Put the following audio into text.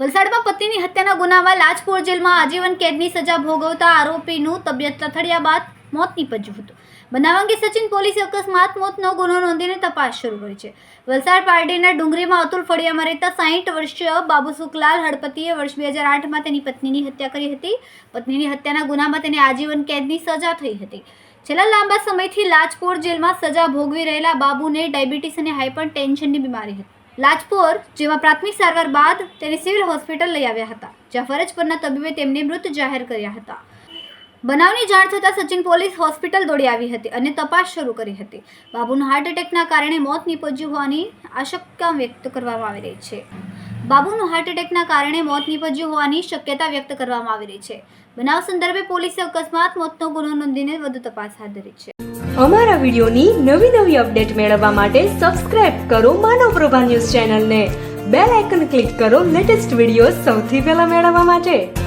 વલસાડમાં પત્નીની હત્યાના ગુનામાં લાજપોર જેલમાં આજીવન કેદની સજા ભોગવતા આરોપીનું તબિયત લથડ્યા બાદ મોત નીપજ્યું હતું. બનાવ અંગે સચિન પોલીસે અકસ્માત મોતનો ગુનો નોંધીને તપાસ શરૂ કરી છે. વલસાડ પારડીના ડુંગરીમાં અતુલ ફળિયામાં રહેતા સાહીઠ વર્ષીય બાબુ સુખલાલ હળપતિએ વર્ષ બે હજાર આઠમાં તેની પત્નીની હત્યા કરી હતી. પત્નીની હત્યાના ગુનામાં તેને આજીવન કેદની સજા થઈ હતી. છેલ્લા લાંબા સમયથી લાજપોર જેલમાં સજા ભોગવી રહેલા બાબુને ડાયાબિટીસ અને હાઇપર ટેન્શનની બીમારી હતી. લાજપોર, જેમાં પ્રાથમિક સારવાર બાદ તેને સિવિલ હોસ્પિટલ લઈ આવ્યા હતા, જ્યાં ફરજ પરના તબીબે તેમને મૃત જાહેર કર્યા હતા. બનાવની જાણ થતાં સચિન પોલીસ હોસ્પિટલ દોડી આવી હતી અને તપાસ શરૂ કરી હતી. બાબુનું હાર્ટ એટેકના કારણે મોત નીપજ્યું હોવાની આશંકા વ્યક્ત કરવામાં આવી રહી છે. બાબુનું હાર્ટ એટેકના કારણે મોત નીપજ્યું હોવાની શક્યતા વ્યક્ત કરવામાં આવી રહી છે. બનાવ સંદર્ભે પોલીસે અકસ્માત, મોતનો ગુનો નોંધીને વધુ તપાસ હાથ ધરી છે. અમારા વિડીયોની નવી નવી અપડેટ મેળવવા માટે સબસ્ક્રાઇબ કરો માનવ પ્રભા ન્યૂઝ ચેનલને. બેલ આઇકન ક્લિક કરો લેટેસ્ટ વીડિયો સૌથી પહેલા મેળવવા માટે.